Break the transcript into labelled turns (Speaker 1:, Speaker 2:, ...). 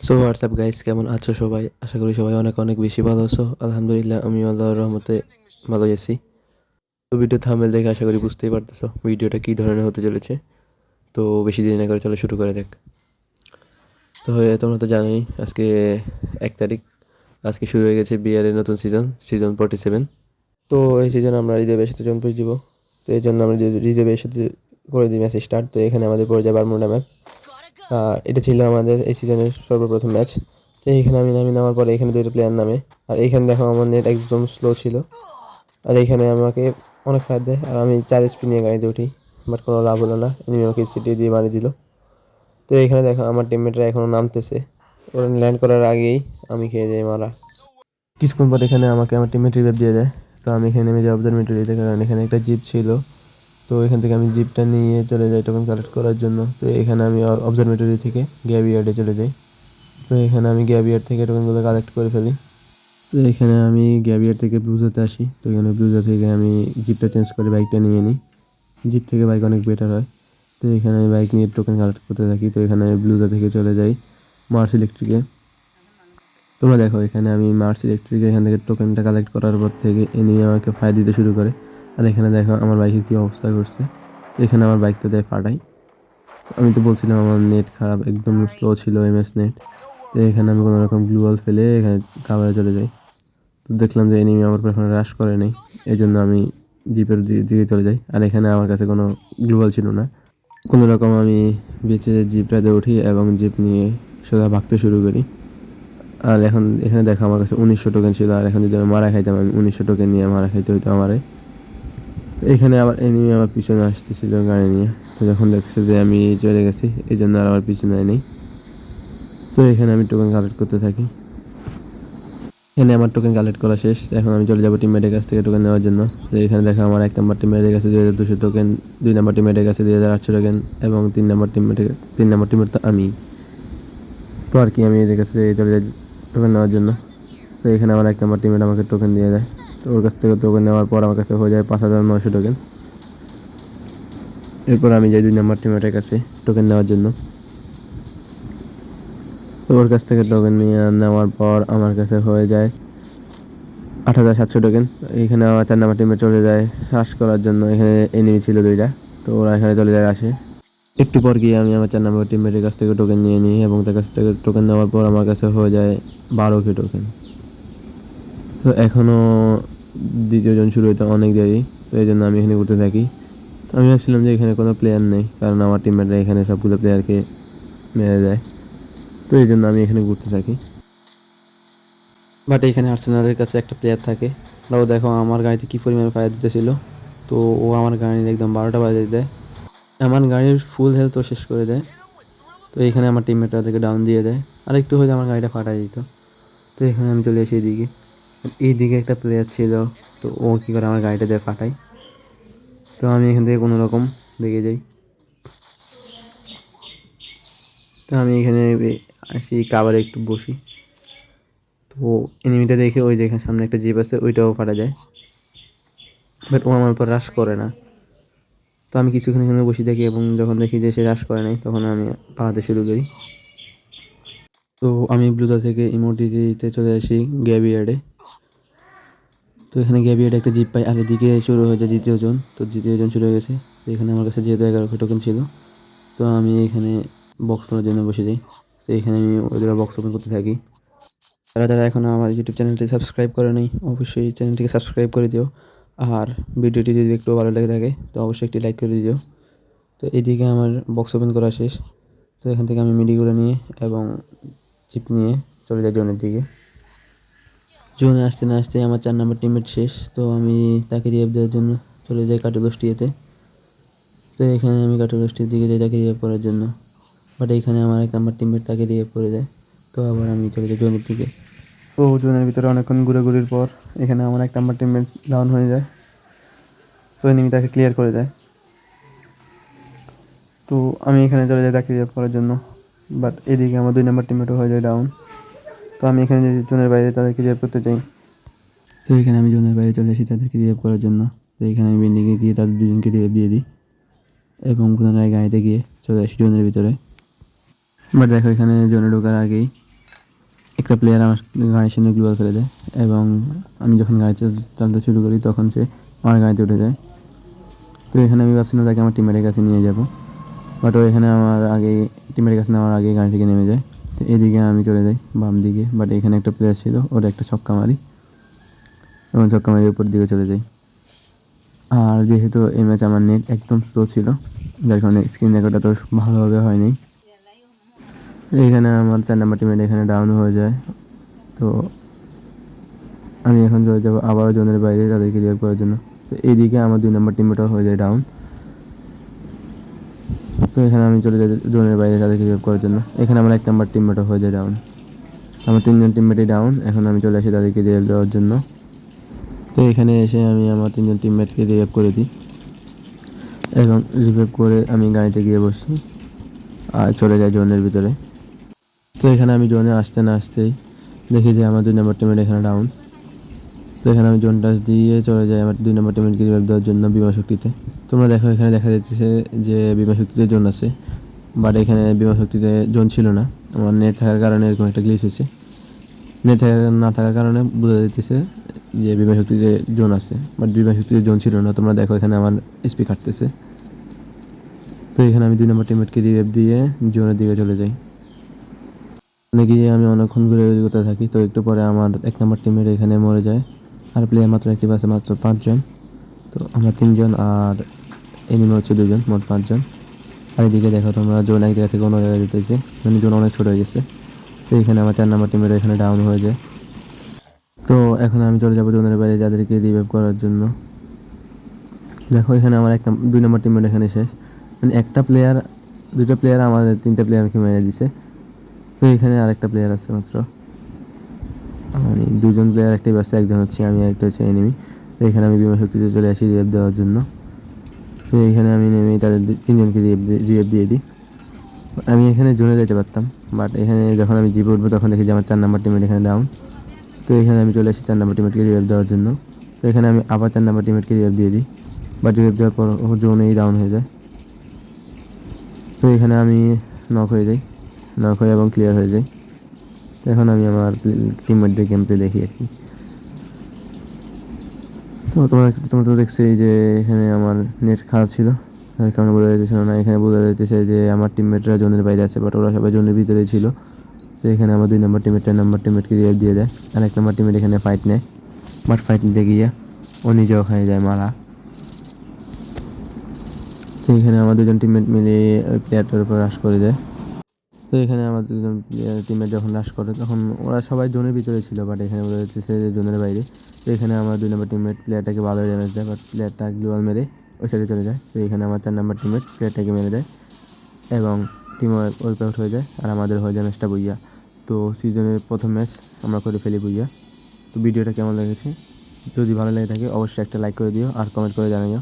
Speaker 1: So WhatsApp guys কেমন আছো সবাই? আশা করি সবাই অনেক অনেক বেশি ভালো আছো। আলহামদুলিল্লাহ আমি আল্লাহর রহমতে ভালো আছি। তো ভিডিও থামেল দেখে আশা করি বুঝতেই পারতেছো ভিডিওটা কী ধরনের হতে চলেছে। তো বেশি দেরি না করে চলো শুরু করে দেখ তো এ তোমরা তো জানোই, আজকে এক তারিখ। আজকে শুরু হয়ে গেছে বিয়ারের নতুন সিজন সিজন ফোর্টি সেভেন তো এই সিজন আমরা রিজেবের সাথে জম্প দিব। তো এই জন্য আমরা রিজেবের সাথে করে দিই ম্যাচ স্টার্ট তো এখানে আমাদের পড়ে যায় বারমুন্ডা ম্যাপ এটা ছিল আমাদের এই সিজনের সর্বপ্রথম ম্যাচ তো এইখানে আমি নামি, নামার পরে এখানে দুইটা প্লেয়ার নামে। আর এইখানে দেখো আমার নেট একদম স্লো ছিল। আর এইখানে আমাকে অনেক ফায়ার দেয়। আর আমি চার স্পিড নিয়ে গাড়িতে উঠি। বাট কোনো লাভ হলো না। এনিমি আমাকে সিটি দিয়ে মারি দিল। তো এইখানে দেখো আমার টিমমেটরা এখনও নামতেছে। ওরা ল্যান্ড করার আগেই আমি খেয়ে যাই মারা। কিছুক্ষণ পর এখানে আমাকে আমার টিমমেট রিভাইভ দিয়ে দেয়। তো আমি এখানে নেমে যাই অবজারভেটরিতে কারণ এখানে একটা জিপ ছিল। তো এখান থেকে আমি জিপটা নিয়ে চলে যাই টোকেন কালেক্ট করার জন্য। তো এখানে আমি অবজারভেটরি থেকে গ্যাবিয়ার্ডে চলে যাই। তো এখানে আমি গ্যাবিয়ার্ড থেকে টোকেনগুলো কালেক্ট করে ফেলি। তো এখানে আমি গ্যাবিয়ার থেকে ব্লুজাতে আসি। তো এখানে ব্লুজা থেকে আমি জিপটা চেঞ্জ করে বাইকটা নিয়ে নিই। জিপ থেকে বাইক অনেক বেটার হয়। তো এখানে আমি বাইক নিয়ে টোকেন কালেক্ট করতে থাকি। তো এখানে আমি ব্লুজা থেকে চলে যাই মার্স ইলেকট্রিকে তোমরা দেখো, এখানে আমি মার্স ইলেকট্রিকে এখান থেকে টোকেনটা কালেক্ট করার পর থেকে এ নিয়ে আমাকে ফায়ার দিতে শুরু করে। আর এখানে দেখো আমার বাইকের কী অবস্থা করছে। এখানে আমার বাইকটা দেয় ফাটাই। আমি তো বলছিলাম আমার নেট খারাপ, একদম স্লো ছিল এমএস নেট তো এখানে আমি কোনো রকম গ্লুয়াল ফেলে এখানে কাভারে চলে যাই। তো দেখলাম যে এনিমি আমার এখন রাশ করে নেই এই জন্য আমি জিপের দিকে চলে যাই। আর এখানে আমার কাছে কোনো গ্লুয়াল ছিল না। কোনো রকম আমি বেঁচে জিপটাতে উঠি এবং জিপ নিয়ে সোজা ভাগতে শুরু করি। আর এখন এখানে দেখো আমার কাছে উনিশশো টোকেন ছিল, আর এখন যদি আমি মারা খাইতাম, আমি উনিশশো টোকেন নিয়ে মারা খাইতে হইতো আমারে। এখানে আবার এনিমি আমার পিছনে আসতেছিল গাড়ি নিয়ে। তো যখন দেখছে যে আমি চলে গেছি এই জন্য আর আমার পিছনে নেই। তো এখানে আমি টোকেন কালেক্ট করতে থাকি। এখানে আমার টোকেন কালেক্ট করা শেষ। এখন আমি চলে যাব টিমমেটের কাছ থেকে টোকেন নেওয়ার জন্য। তো এখানে দেখা আমার এক নম্বর টিমমেটের কাছে দুই হাজার দুশো টোকেন দুই নম্বর টিমমেটের কাছে দুই হাজার আটশো টোকেন এবং তিন নম্বর টিমমেটের তিন নম্বর টিমের তো আমি। তো আর কি আমি এদের কাছে চলে যাই টোকেন নেওয়ার জন্য। তো এখানে আমার এক নম্বর টিমমেট আমাকে টোকেন দিয়ে দেয়। তো ওর কাছ থেকে টোকেন নেওয়ার পর আমার কাছে হয়ে যায় পাঁচ হাজার নয়শো টোকেন এরপর আমি যাই দুই নম্বর টিমমেটের কাছে টোকেন নেওয়ার জন্য। ওর কাছ থেকে টোকেন নিয়ে নেওয়ার পর আমার কাছে হয়ে যায় আট হাজার সাতশো টোকেন এখানে আমার চার নাম্বার টিমে চলে যায় হ্রাস করার জন্য। এখানে এনিমি ছিল দুইটা। তো ওরা এখানে চলে যায় আসে। একটু পর গিয়ে আমি আমার চার নাম্বার টিমমেটের কাছ থেকে টোকেন নিয়ে নিই এবং তার কাছ থেকে টোকেন নেওয়ার পর আমার কাছে হয়ে যায় বারো কে টোকেন তো এখনও দ্বিতীয় জন শুরু হইতে অনেক দেরি, তো এই জন্য আমি এখানে ঘুরতে থাকি। তো আমি ভাবছিলাম যে এখানে কোনো প্লেয়ার নেই, কারণ আমার টিমমেটরা এখানে সবগুলো প্লেয়ারকে মেরে দেয়। তো এই জন্য আমি এখানে ঘুরতে থাকি। বাট এখানে আর্সেনালের কাছে একটা প্লেয়ার থাকে। ওরাও দেখো আমার গাড়িতে কী পরিমাণে ফায়ার দিতেছিল। তো ও আমার গাড়ির একদম বারোটা বাজে দেয়। আমার গাড়ির ফুল হেলথও শেষ করে দেয়। তো এখানে আমার টিমমেটরা থেকে ডাউন দিয়ে দেয়। আর একটু হলে আমার গাড়িটা ফাটাই দিত। তো এখানে আমি চলে এসে এইদিকে এইদিকে একটা প্লেয়ার ছিল, তো ও কী করে আমার গাড়িটা দিয়ে ফাটাই তো আমি এখান থেকে কোনো রকম বেগে যাই। তো আমি এখানে আসি, কাবারে একটু বসি। তো এনিমিটা দেখে ওই দেখে সামনে একটা জিপ আছে, ওইটাও ফাটা যায় বাট ও আমার উপর রাশ করে না। তো আমি কিছুক্ষণ এখানে বসে থাকি এবং যখন দেখি যে সে রাশ করে নাই, তখন আমি পালাতে শুরু করি। তো আমি ব্লুদা থেকে ইমোট দিতে দিতে চলে আসি গ্যাবিয়ার্ডে তো এখানে গ্যাবিয়ার্ডে একটা জিপ পাই। আর এদিকে শুরু হয়ে যায় দ্বিতীয় জন। তো দ্বিতীয় জন শুরু হয়ে গেছে। তো এখানে আমার কাছে যেহেতু এগারো টোকেন ছিল, তো আমি এখানে বক্স করার জন্য বসে যাই। তো এখানে আমি ওদের বক্স ওপেন করতে থাকি। যারা যারা এখনও আমার ইউটিউব চ্যানেলটি সাবস্ক্রাইব করে নেই, অবশ্যই চ্যানেলটিকে সাবস্ক্রাইব করে দিও। আর ভিডিওটি যদি একটু ভালো লেগে থাকে, তো অবশ্যই একটি লাইক করে দিও। তো এদিকে আমার বক্স ওপেন করা শেষ। তো এখান থেকে আমি মিডিগুলো নিয়ে এবং চিপ নিয়ে চলে যাই জোনের দিকে। জোনে আসতে না আসতে আমার চার নম্বর টিমমেট শেষ, তো আমি তাকে রিয়াব দেওয়ার জন্য চলে যাই কাটুলস্টিতে তো এখানে আমি কাটুলস্টির দিকে যাই তাকে রিয়াব করার জন্য। বাট এখানে আমার এক নাম্বার টিমমেট তাকে রিয়াব করে দেয়। তো আবার আমি চলে যাই জোনের দিকে। তো জোনের ভিতরে অনেকক্ষণ ঘুরাঘুরির পর এখানে আমার এক নাম্বার টিমমেট ডাউন হয়ে যায়। তো এনিমি তাকে ক্লিয়ার করে দেয়। তো আমি এখানে চলে যাই তাকে রিয়াব করার জন্য। বাট এদিকে আমার দুই নাম্বার টিমমেটও হয়ে যায় ডাউন তো আমি এখানে যদি জোনের বাইরে তাদেরকে রিয়াব করতে চাই। তো এখানে আমি জোনের বাইরে চলে আসি তাদেরকে রিয়াব করার জন্য। তো এখানে আমি বিল্ডিংয়ে গিয়ে তাদের দুজনকে রিয়াব দিয়ে দিই এবং পুনরায় গাড়িতে গিয়ে চলে আসি জোনের ভিতরে। বাট দেখো, এখানে জোনে ঢোকার আগেই
Speaker 2: একটা প্লেয়ার আমার গাড়ির সামনে গ্লুয়াল ফেলে দেয় এবং আমি যখন গাড়ি চাল- চালাতে শুরু করি তখন সে আমার গাড়িতে উঠে যায়। তো এখানে আমি ভাবছিলাম তাকে আমার টিমের কাছে নিয়ে যাব। বাট ও এখানে আমার আগে টিমের কাছে নেওয়ার আগে গাড়ি থেকে নেমে যায়। তো এদিকে আমি চলে যাই, বাম দিকে। বাট এখানে একটা প্লেয়ার ছিল, ওর একটা ছক্কা মারি। এবং ছক্কা মারি উপর দিকে চলে যাই। আর যেহেতু এই ম্যাচ আমার নেট একদম স্লো ছিল, যার কারণে স্ক্রিন রেকর্ডটা তো ভালোভাবে হয়নি। এখানে আমার চার নাম্বার টিমের এখানে ডাউন হয়ে যায়। তো আমি এখন চলে যাব আবারও জোনের বাইরে তাদেরকে রিভাইভ করার জন্য। তো এইদিকে আমার দুই নম্বর টিমমেটও হয়ে যায় ডাউন তো এখানে আমি চলে যাই জোনের বাইরে তাদেরকে রিভাইভ করার জন্য। এখানে আমার এক নম্বর টিমমেটও হয়ে যায় ডাউন আমার তিনজন টিমমেটই ডাউন এখন আমি চলে আসি তাদেরকে রিভাইভ দেওয়ার জন্য। তো এখানে এসে আমি আমার তিনজন টিমমেটকে রিভাইভ করে দিই। এবং রিভাইভ করে আমি গাড়িতে গিয়ে বসি আর চলে যাই জোনের ভিতরে। তো এখানে আমি জোনে আসতে না আসতেই দেখি যে আমার দুই নম্বর টিমের এখানে ডাউন তো এখানে আমি জোন টাচ দিয়ে চলে যাই আমার দুই নম্বর টিমের রিভাইভ দেওয়ার জন্য বিমা শক্তিতে। তোমরা দেখো এখানে দেখা যাচ্ছে যে বিমা শক্তিতে জোন আছে বাট এখানে বিমা শক্তিতে জোন ছিল না। আমার নেট থাকার কারণে এরকম একটা গ্লিচ হয়েছে। নেট থাকার না থাকার কারণে বোঝা যাচ্ছে যে বিমা শক্তিতে জোন আছে বাট বিমা শক্তিতে জোন ছিল না। তোমরা দেখো এখানে আমার স্পি কাটতেছে। তো এখানে আমি দুই নম্বর টিমেটকে রিভাইভ দিয়ে জোনের দিকে চলে যাই। ওখানে গিয়ে আমি অনেকক্ষণ ঘুরে ঘুরতে থাকি, তো একটু পরে আমার এক নম্বর টিমের এখানে মরে যায়। আর প্লেয়ার মাত্র একটি বাসে মাত্র পাঁচজন। তো আমরা তিনজন আর এনিমে হচ্ছে দুজন, মোট পাঁচজন। আর এদিকে দেখো তোমরা জোন এক জায়গা থেকে অন্য জায়গায় যেতেছি। মানে জোন অনেক ছোট হয়ে গেছে। তো এখানে আমার চার নম্বর টিমের এখানে ডাউন হয়ে যায়। তো এখন আমি চলে যাব জোনের বাইরে যাদেরকে রিভাইভ করার জন্য। দেখো এখানে আমার এক দুই নম্বর টিমের এখানে শেষ। মানে একটা প্লেয়ার দুটো প্লেয়ার আমাদের তিনটা প্লেয়ারকে মেরে দিছে। তো এখানে আরেকটা প্লেয়ার আছে মাত্র। মানে দুজন প্লেয়ার একটাই বাসে একজন হচ্ছে আমি একটা হচ্ছে এনিমি তো এখানে আমি বিমা শক্তিতে চলে আসি রিয়েপ দেওয়ার জন্য। তো এখানে আমি নেমে তাদের তিনজনকে রিয়েপ রিয়েপ দিয়ে দিই। আমি এখানে জোনে যেতে পারতাম বাট এখানে যখন আমি জিপে উঠবো তখন দেখি যে আমার চার নাম্বার টিমেট এখানে ডাউন তো এখানে আমি চলে আসি চার নাম্বার টিমেটকে রিয়েপ দেওয়ার জন্য। তো এখানে আমি আবার চার নাম্বার টিমেটকে রিয়েপ দিয়ে দিই বাট রিয়েপ দেওয়ার পর ও জোনেই ডাউন হয়ে যায়। তো এখানে আমি নক হয়ে যাই নক হয়ে এবং ক্লিয়ার হয়ে যাই। তো এখন আমি আমার টিমমেটদের গেম প্লে দেখি আর কি। তো তোমরা তোমরা তো দেখছ যে এখানে আমার নেট খারাপ ছিল, তার কারণে বোঝা যাইতেছিল না এখানে বোঝা যাইতেছে যে আমার টিমমেটরা জোনের বাইরে আছে বাট ওরা সবাই জোনের ভিতরে ছিল। তো এখানে আমার দুই নম্বর টিমের চার নম্বর টিমেটকে রিয়ার দিয়ে দেয়, আর এক নম্বর টিমেট এখানে ফাইট নেয় বাট ফাইট নিতে গিয়ে ও নিজেও খাই যায় মারা। তো এখানে আমার দুজন টিমমেট মিলে ওই প্লেয়ারটার উপর রাশ করে দেয়। তো এখানে আমার দুজন টিমমেট যখন রাশ করে তখন ওরা সবাই জোনের ভিতরে ছিল বাট এখানে বোঝা যাচ্ছে যে জোনের বাইরে। তো এখানে আমার দুই নম্বর টিমমেট প্লেয়ারটাকে ভালো ড্যামেজ দেয় বাট প্লেয়ারটা গ্লোয়াল মেরে ওই সাইডে চলে যায়। তো এখানে আমার চার নম্বর টিমমেট প্লেয়ারটাকে মেরে দেয় এবং টিম ওয়াইপ হয়ে যায় আর আমাদের হয়ে যায় ম্যাচটা বইয়া। তো সিজনের প্রথম ম্যাচ আমরা করে ফেলি বইয়া। তো ভিডিওটা কেমন লেগেছে? যদি ভালো লেগে থাকে, অবশ্যই একটা লাইক করে দিও আর কমেন্ট করে জানাইও